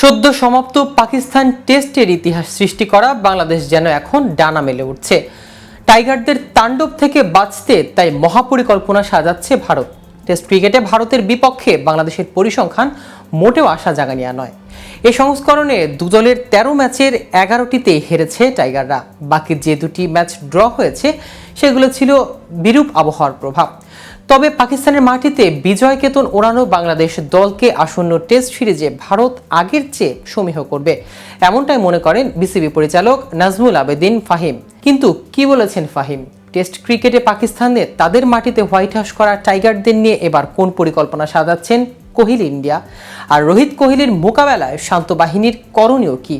সদ্য সমাপ্ত পাকিস্তান টেস্টের ইতিহাস সৃষ্টি করা বাংলাদেশ যেন এখন ডানা মেলে উঠছে। টাইগারদের তাণ্ডব থেকে বাঁচতে তাই মহাপরিকল্পনা সাজাচ্ছে ভারত। টেস্ট ক্রিকেটে ভারতের বিপক্ষে বাংলাদেশের পরিসংখ্যান মোটেও আশা জাগানিয়া নয়। এ সংস্করণে দুদলের তেরো ম্যাচের এগারোটিতে হেরেছে টাইগাররা। বাকি যে দুটি ম্যাচ ড্র হয়েছে, সেগুলো ছিল বিরূপ আবহাওয়ার প্রভাব। তবে পাকিস্তানের মাটিতে বিজয় কেতন ওড়ানো বাংলাদেশ দলকে আসন্ন টেস্ট সিরিজে ভারত আগের চেয়ে সমীহ করবে। এমনটাই মনে করেন বিসিবি পরিচালক নাজমুল আবেদিন ফাহিম। কিন্তু কি বলেছেন ফাহিম? টেস্ট ক্রিকেটে পাকিস্তানে তাদের মাটিতে হোয়াইট হাউস করা টাইগারদের নিয়ে এবার কোন পরিকল্পনা সাজাচ্ছেন কোহলি ইন্ডিয়া? আর রোহিত কোহলির মোকাবেলায় শান্ত বাহিনীর করণীয় কি?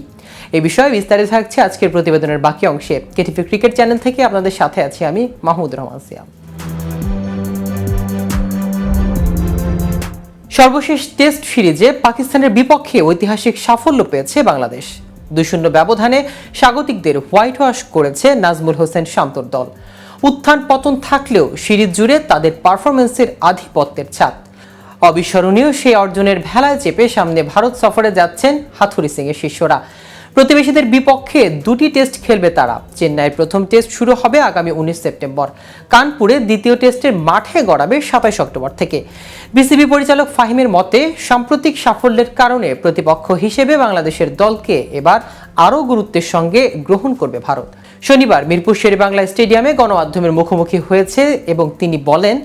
এ বিষয়ে বিস্তারিত থাকছে আজকের প্রতিবেদনের বাকি অংশে। কেটিভি ক্রিকেট চ্যানেল থেকে আপনাদের সাথে আছি আমি মাহমুদ রহমান সিয়াম। সর্বশেষ টেস্ট সিরিজে পাকিস্তানের বিপক্ষে ঐতিহাসিক সাফল্য পেয়েছে বাংলাদেশ। দুই শূন্য ব্যবধানে স্বাগতিকদের হোয়াইট ওয়াশ করেছে নাজমুল হোসেন শান্তর দল। উত্থান পতন থাকলেও সিরিজ জুড়ে তাদের পারফরমেন্সের আধিপত্যের ছাদ অবিস্মরণীয় সেই অর্জনের ভেলায় চেপে সামনে ভারত সফরে যাচ্ছেন হাথুরি সিংয়ের শিষ্যরা। প্রতিবেশীদের বিপক্ষে দুটি টেস্ট খেলবে তারা। চেন্নাইয়ের প্রথম টেস্ট শুরু হবে আগামী উনিশ সেপ্টেম্বর। কানপুরে দ্বিতীয় টেস্টের মাঠে গড়াবে সাতাইশ অক্টোবর থেকে। বিসিবি পরিচালক ফাহিমের মতে, সাম্প্রতিক সাফল্যের কারণে প্রতিপক্ষ হিসেবে বাংলাদেশের দলকে এবার আরও গুরুত্বের সঙ্গে গ্রহণ করবে ভারত। শনিবার মিরপুর শেরেবাংলা স্টেডিয়ামে গণমাধ্যমের মুখোমুখি হয়েছে এবং তিনি বলেন,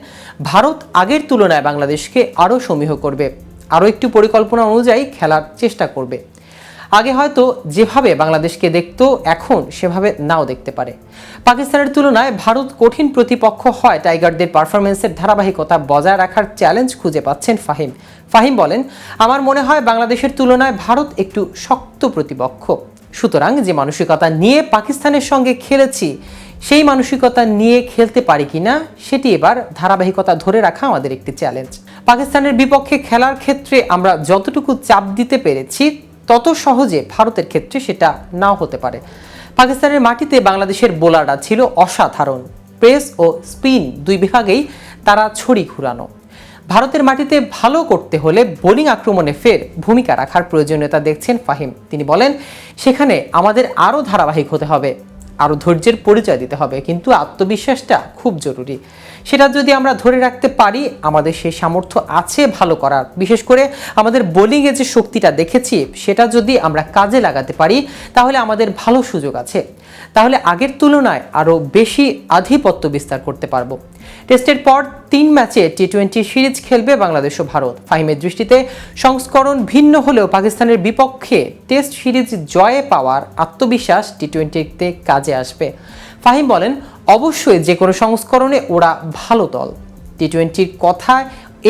ভারত আগের তুলনায় বাংলাদেশকে আরও সমীহ করবে। আরও একটু পরিকল্পনা অনুযায়ী খেলার চেষ্টা করবে। আগে হয়তো যেভাবে বাংলাদেশকে দেখতো, এখন সেভাবে নাও দেখতে পারে। পাকিস্তানের তুলনায় ভারত কঠিন প্রতিপক্ষ হয় টাইগারদের পারফরমেন্সের ধারাবাহিকতা বজায় রাখার চ্যালেঞ্জ খুঁজে পাচ্ছেন ফাহিম। ফাহিম বলেন, আমার মনে হয় বাংলাদেশের তুলনায় ভারত একটু শক্ত প্রতিপক্ষ। সুতরাং যে মানসিকতা নিয়ে পাকিস্তানের সঙ্গে খেলেছি, সেই মানসিকতা নিয়ে খেলতে পারি কিনা, সেটি এবার ধারাবাহিকতা ধরে রাখা আমাদের একটি চ্যালেঞ্জ। পাকিস্তানের বিপক্ষে খেলার ক্ষেত্রে আমরা যতটুকু চাপ দিতে পেরেছি তত সহজে ভারতের ক্ষেত্রে সেটা নাও হতে পারে। পাকিস্তানের মাটিতে বাংলাদেশের বোলাররা ছিল অসাধারণ। প্রেস ও স্পিন দুই বিভাগেই তারা ছড়ি ঘুরানো। ভারতের মাটিতে ভালো করতে হলে বোলিং আক্রমণে ফের ভূমিকা রাখার প্রয়োজনীয়তা দেখছেন ফাহিম। তিনি বলেন, সেখানে আমাদের আরও ধারাবাহিক হতে হবে। আরও ধৈর্যের পরিচয় দিতে হবে, কিন্তু আত্মবিশ্বাসটা খুব জরুরি। সেটা যদি আমরা ধরে রাখতে পারি, আমাদের সেই সামর্থ্য আছে ভালো করার। বিশেষ করে আমাদের বোলিংয়ে যে শক্তিটা দেখেছি, সেটা যদি আমরা কাজে লাগাতে পারি, তাহলে আমাদের ভালো সুযোগ আছে। তাহলে আগের তুলনায় আরও বেশি আধিপত্য বিস্তার করতে পারব। টেস্টের পর তিন ম্যাচে টি টোয়েন্টি সিরিজ খেলবে বাংলাদেশ ও ভারত। ফাহিমের দৃষ্টিতে সংস্করণ ভিন্ন হলেও পাকিস্তানের বিপক্ষে টেস্ট সিরিজ জয়ে পাওয়ার আত্মবিশ্বাস টি টোয়েন্টিতে কাজে আসবে। ফাহিম বলেন, অবশ্যই যে কোনো সংস্করণে ওরা ভালো দল। টি টোয়েন্টির কথা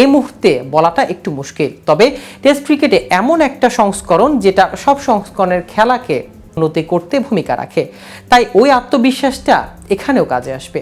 এই মুহূর্তে বলাটা একটু মুশকিল। তবে টেস্ট ক্রিকেটে এমন একটা সংস্করণ যেটা সব সংস্করণের খেলাকে উন্নতি করতে ভূমিকা রাখে। তাই ওই আত্মবিশ্বাসটা এখানেও কাজে আসবে।